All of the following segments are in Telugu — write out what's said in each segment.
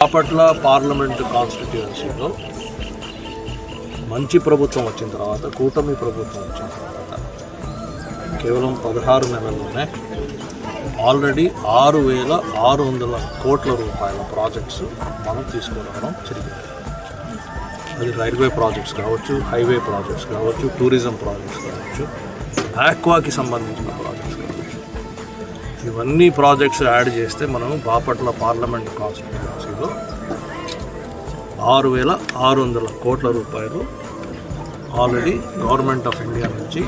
బాపట్ల పార్లమెంటు కాన్స్టిట్యుయెన్సీలో మంచి ప్రభుత్వం వచ్చిన తర్వాత కూటమి ప్రభుత్వం వచ్చిన తర్వాత కేవలం పదహారు నెలల్లోనే ఆల్రెడీ ఆరు వేల ఆరు వందల కోట్ల రూపాయల ప్రాజెక్ట్స్ మనం తీసుకురావడం జరిగింది. అది రైల్వే ప్రాజెక్ట్స్ కావచ్చు హైవే ప్రాజెక్ట్స్ కావచ్చు టూరిజం ప్రాజెక్ట్స్ కావచ్చు ఆక్వాకి సంబంధించిన ప్రాజెక్ట్స్ ఇవన్నీ ప్రాజెక్ట్స్ యాడ్ చేస్తే మనం బాపట్ల పార్లమెంట్ కాన్స్టిట్యున్సీలో ఆరు వేల ఆరు వందల కోట్ల రూపాయలు ఆల్రెడీ గవర్నమెంట్ ఆఫ్ ఇండియా నుంచి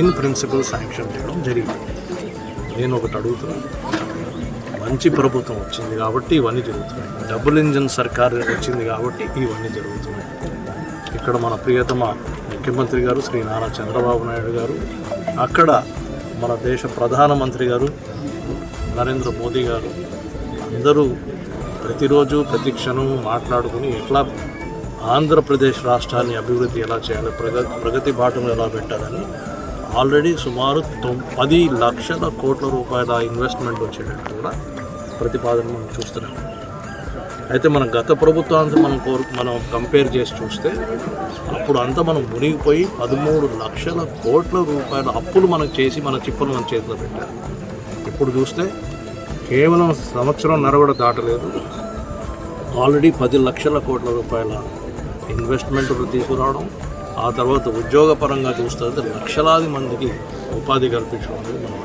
ఇన్ ప్రిన్సిపల్ శాంక్షన్ చేయడం జరిగింది. నేను ఒకటి అడుగుతున్నాను మంచి ప్రభుత్వం వచ్చింది కాబట్టి ఇవన్నీ జరుగుతున్నాయి. డబుల్ ఇంజిన్ సర్కార్ వచ్చింది కాబట్టి ఇవన్నీ జరుగుతున్నాయి. ఇక్కడ మన ప్రియతమ ముఖ్యమంత్రి గారు శ్రీ నారా చంద్రబాబు నాయుడు గారు అక్కడ మన దేశ ప్రధానమంత్రి గారు నరేంద్ర మోదీ గారు అందరూ ప్రతిరోజు ప్రతి క్షణం మాట్లాడుకుని ఎట్లా ఆంధ్రప్రదేశ్ రాష్ట్రాన్ని అభివృద్ధి ఎలా చేయాలి ప్రగతి ప్రగతి బాటను ఎలా పెట్టాలని ఆల్రెడీ సుమారు తొమ్ పది లక్షల కోట్ల రూపాయల ఇన్వెస్ట్మెంట్ వచ్చేటట్టు కూడా ప్రతిపాదన మనం చూస్తున్నాం. అయితే మన గత ప్రభుత్వానికి మనం కోరు మనం కంపేర్ చేసి చూస్తే అప్పుడు అంతా మనం మునిగిపోయి పదమూడు లక్షల కోట్ల రూపాయల అప్పులు మనం చేసి మన చిప్పలు మన చేతిలో పెట్టారు. ఇప్పుడు చూస్తే కేవలం సంవత్సరం నరవడ దాటలేదు. ఆల్రెడీ పది లక్షల కోట్ల రూపాయల ఇన్వెస్ట్మెంట్ తీసుకురావడం ఆ తర్వాత ఉద్యోగపరంగా చూస్తే లక్షలాది మందికి ఉపాధి కల్పించడం అనేది మనం